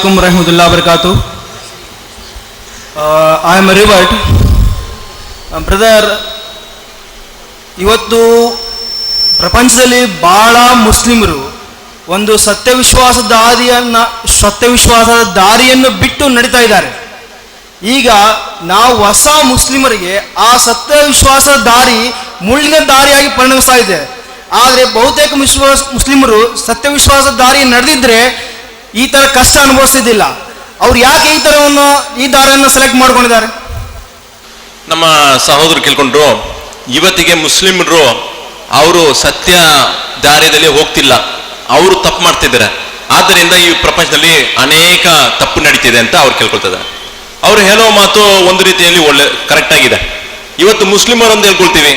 alaikum warahmatullahi wabarakatuh. Uh, I am revert. Brother ಇವತ್ತು ಪ್ರಪಂಚದಲ್ಲಿ ಭಾಳ ಮುಸ್ಲಿಮರು ಒಂದು ಸತ್ಯವಿಶ್ವಾಸದ ದಾರಿಯನ್ನು ಸತ್ಯವಿಶ್ವಾಸದ ದಾರಿಯನ್ನು ಬಿಟ್ಟು ನಡೀತಾ ಇದ್ದಾರೆ ಈಗ ನಾವು ಹೊಸ ಮುಸ್ಲಿಮರಿಗೆ ಆ ಸತ್ಯವಿಶ್ವಾಸದ ದಾರಿ ಮುಳ್ಳಿನ ದಾರಿಯಾಗಿ ಪರಿಣಮಿಸ್ತಾ ಇದೆ ಆದರೆ ಬಹುತೇಕ ವಿಶ್ವಾಸ ಮುಸ್ಲಿಮರು ಸತ್ಯವಿಶ್ವಾಸದ ದಾರಿ ನಡೆದಿದ್ರೆ ಈ ತರ ಕಷ್ಟ ಅನುಭವಿಸಿದ್ದಿಲ್ಲ. ಅವ್ರು ಯಾಕೆ ಈ ಥರವನ್ನು ಈ ದಾರಿಯನ್ನು ಸೆಲೆಕ್ಟ್ ಮಾಡ್ಕೊಂಡಿದ್ದಾರೆ? ನಮ್ಮ ಸಹೋದರು ಕೇಳ್ಕೊಂಡ್ರು, ಇವತ್ತಿಗೆ ಮುಸ್ಲಿಮರು ಅವರು ಸತ್ಯ ದಾರಿಯಲ್ಲಿ ಹೋಗ್ತಿಲ್ಲ. ಅವರು ತಪ್ಪು ಮಾಡ್ತಿದ್ದಾರೆ. ಆದ್ದರಿಂದ ಈ ಪ್ರಪಂಚದಲ್ಲಿ ಅನೇಕ ತಪ್ಪು ನಡೀತಿದೆ ಅಂತ ಅವ್ರು ಕೇಳ್ಕೊಳ್ತಿದ್ದಾರೆ. ಅವ್ರು ಹೇಳೋ ಮಾತು ಒಂದು ರೀತಿಯಲ್ಲಿ ಒಳ್ಳೆ ಕರೆಕ್ಟ್ ಆಗಿದೆ. ಇವತ್ತು ಮುಸ್ಲಿಮರು ಅಂತ ಹೇಳ್ಕೊಳ್ತೀವಿ.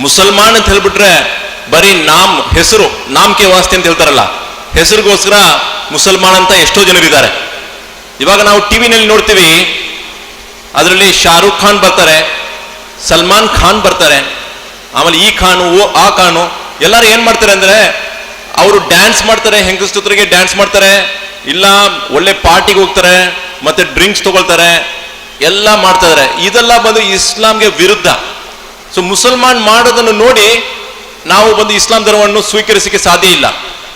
ಮುಸಲ್ಮಾನ್ ಅಂತ ಹೇಳ್ಬಿಟ್ರೆ ಬರೀ ನಾಮ್, ಹೆಸರು, ನಾಮಕೆ ವಾಸ್ತಿ ಅಂತ ಹೇಳ್ತಾರಲ್ಲ. ಹೆಸರಿಗೋಸ್ಕರ ಮುಸಲ್ಮಾನ್ ಅಂತ ಎಷ್ಟೋ ಜನರಿದ್ದಾರೆ. ಇವಾಗ ನಾವು ಟಿವಿನಲ್ಲಿ ನೋಡ್ತೀವಿ, ಅದರಲ್ಲಿ ಶಾರುಖ್ ಖಾನ್ ಬರ್ತಾರೆ, ಸಲ್ಮಾನ್ ಖಾನ್ ಬರ್ತಾರೆ, ಆಮೇಲೆ ಈ ಖಾನು, ಓ, ಆ ಖಾನು, ಎಲ್ಲರೂ ಏನು ಮಾಡ್ತಾರೆ ಅಂದ್ರೆ, ಅವರು ಡ್ಯಾನ್ಸ್ ಮಾಡ್ತಾರೆ ಹೆಂಗಸ್ ಜೊತೆಗೆ ಡ್ಯಾನ್ಸ್ ಮಾಡ್ತಾರೆ, ಇಲ್ಲ ಒಳ್ಳೆ ಪಾರ್ಟಿಗೆ ಹೋಗ್ತಾರೆ, ಮತ್ತೆ ಡ್ರಿಂಕ್ಸ್ ತಗೊಳ್ತಾರೆ, ಎಲ್ಲ ಮಾಡ್ತಾ ಇದಾರೆ. ಇದೆಲ್ಲ ಬಂದು ಇಸ್ಲಾಂಗೆ ವಿರುದ್ಧ. ಸೊ ಮುಸಲ್ಮಾನ್ ಮಾಡೋದನ್ನು ನೋಡಿ ನಾವು ಬಂದು ಇಸ್ಲಾಂ ಧರ್ಮವನ್ನು ಸ್ವೀಕರಿಸಿಕ್ಕೆ ಸಾಧ್ಯ ಇಲ್ಲ.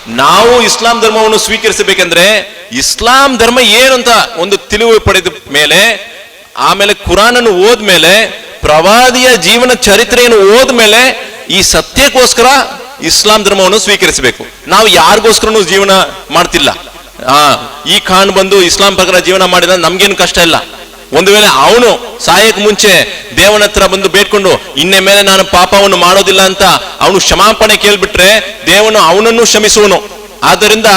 ನಾವು ಇಸ್ಲಾಂ ಧರ್ಮವನ್ನು ಸ್ವೀಕರಿಸಬೇಕೆಂದ್ರೆ ಇಸ್ಲಾಂ ಧರ್ಮ ಏನು ಅಂತ ಒಂದು ತಿಳಿವು ಪಡೆದ ಮೇಲೆ, ಆಮೇಲೆ ಕುರಾನ್ ಕುರಾನನ್ನು ಓದ್ಮೇಲೆ, ಪ್ರವಾದಿಯ ಜೀವನ ಚರಿತ್ರೆಯನ್ನು ಓದ್ಮೇಲೆ ಈ ಸತ್ಯಕ್ಕೋಸ್ಕರ ಇಸ್ಲಾಂ ಧರ್ಮವನ್ನು ಸ್ವೀಕರಿಸಬೇಕು. ನಾವು ಯಾರಿಗೋಸ್ಕರನೂ ಜೀವನ ಮಾಡ್ತಿಲ್ಲ. ಆ, ಈ ಖಾನ್ ಬಂದು ಇಸ್ಲಾಂ ಪ್ರಕಾರ ಜೀವನ ಮಾಡಿದ ನಮ್ಗೇನು ಕಷ್ಟ ಇಲ್ಲ. ಒಂದು ವೇಳೆ ಅವನು ಸಾಯಕ್ ಮುಂಚೆ ದೇವನ ಹತ್ರ ಬಂದು ಬೇಡ್ಕೊಂಡು, ಇನ್ನೆ ಮೇಲೆ ನಾನು ಪಾಪವನ್ನು ಮಾಡೋದಿಲ್ಲ ಅಂತ ಅವನು ಕ್ಷಮಾಪಣೆ ಕೇಳ್ಬಿಟ್ರೆ ದೇವನು ಅವನನ್ನು ಕ್ಷಮಿಸುವನು. ಆದ್ದರಿಂದ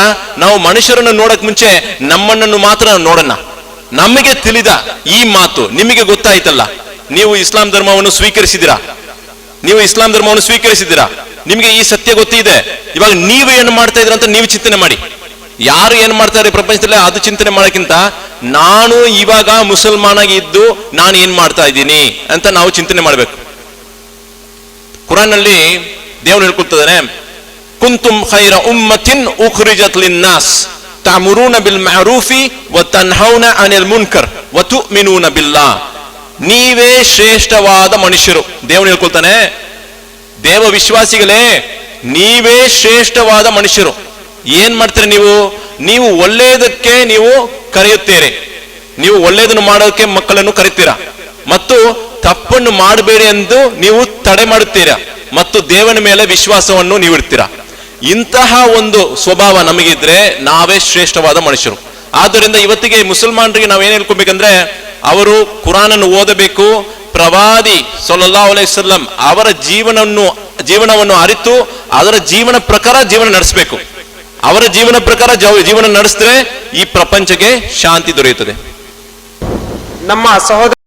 ನಾವು ಮನುಷ್ಯರನ್ನು ನೋಡಕ್ ಮುಂಚೆ ನಮ್ಮನ್ನನ್ನು ಮಾತ್ರ ನೋಡೋಣ. ನಮಗೆ ತಿಳಿದ ಈ ಮಾತು ನಿಮಗೆ ಗೊತ್ತಾಯ್ತಲ್ಲ. ನೀವು ಇಸ್ಲಾಂ ಧರ್ಮವನ್ನು ಸ್ವೀಕರಿಸಿದಿರಾ ನೀವು ಇಸ್ಲಾಂ ಧರ್ಮವನ್ನು ಸ್ವೀಕರಿಸಿದಿರಾ ನಿಮಗೆ ಈ ಸತ್ಯ ಗೊತ್ತಿದೆ. ಇವಾಗ ನೀವು ಏನು ಮಾಡ್ತಾ ಇದ್ರ ಅಂತ ನೀವು ಚಿಂತನೆ ಮಾಡಿ. ಯಾರು ಏನ್ ಮಾಡ್ತಾರೆ ಪ್ರಪಂಚದಲ್ಲಿ? ಅದು ಚಿಂತನೆ ಮಾಡೋಕ್ಕಿಂತ ನಾನು ಇವಾಗ ಮುಸಲ್ಮಾನಾಗಿ ಇದ್ದು ನಾನು ಏನ್ ಮಾಡ್ತಾ ಇದ್ದೀನಿ ಅಂತ ನಾವು ಚಿಂತನೆ ಮಾಡಬೇಕು. ಕುರಾನ್ನಲ್ಲಿ ದೇವರು ಹೇಳ್ಕೊಳ್ತಿದ್ದಾನೆ ಕುಂತುಂ ಖೈರ ಉಮ್ಮತಿನ್ ಉಖ್ರಿಜತ್ ಲಿನ್ನಾಸ್ ತಾಮುರೂನ ಬಿಲ್ ಮಹರೂಫಿ ವ ತನ್ಹೌನ ಅನಿಲ್ ಮುನ್ಕರ್ ವತು ಮಿನೂನ ಬಿಲ್ಲಾ. ನೀವೇ ಶ್ರೇಷ್ಠವಾದ ಮನುಷ್ಯರು. ದೇವನು ಹೇಳ್ಕೊಳ್ತಾನೆ ದೇವ ವಿಶ್ವಾಸಿಗಳೇ ನೀವೇ ಶ್ರೇಷ್ಠವಾದ ಮನುಷ್ಯರು. ಏನ್ ಮಾಡ್ತೀರಿ ನೀವು? ನೀವು ಒಳ್ಳೆಯದಕ್ಕೆ ನೀವು ಕರೆಯುತ್ತೀರಿ. ನೀವು ಒಳ್ಳೆಯದನ್ನು ಮಾಡೋಕೆ ಮಕ್ಕಳನ್ನು ಕರೀತೀರಾ ಮತ್ತು ತಪ್ಪನ್ನು ಮಾಡಬೇಡಿ ಎಂದು ನೀವು ತಡೆ ಮಾಡುತ್ತೀರಾ? ಮತ್ತು ದೇವನ ಮೇಲೆ ವಿಶ್ವಾಸವನ್ನು ನೀವು ಇಡ್ತೀರಾ? ಇಂತಹ ಒಂದು ಸ್ವಭಾವ ನಮಗಿದ್ರೆ ನಾವೇ ಶ್ರೇಷ್ಠವಾದ ಮನುಷ್ಯರು. ಆದ್ದರಿಂದ ಇವತ್ತಿಗೆ ಮುಸಲ್ಮಾನರಿಗೆ ನಾವೇನ್ ಹೇಳ್ಕೊಬೇಕಂದ್ರೆ, ಅವರು ಕುರಾನ್ ಅನ್ನು ಓದಬೇಕು, ಪ್ರವಾದಿ ಸೊಲ್ಲಾ ಅಲೈವಲ್ಲಂ ಅವರ ಜೀವನವನ್ನು ಜೀವನವನ್ನು ಅರಿತು, ಅದರ ಜೀವನ ಪ್ರಕಾರ ಜೀವನ ನಡೆಸಬೇಕು. ಅವರ ಜೀವನ ಪ್ರಕಾರ ಜವ- ಜೀವನ ನಡೆಸಿದ್ರೆ ಈ ಪ್ರಪಂಚಕ್ಕೆ ಶಾಂತಿ ದೊರೆಯುತ್ತದೆ. ನಮ್ಮ ಸಹೋದರ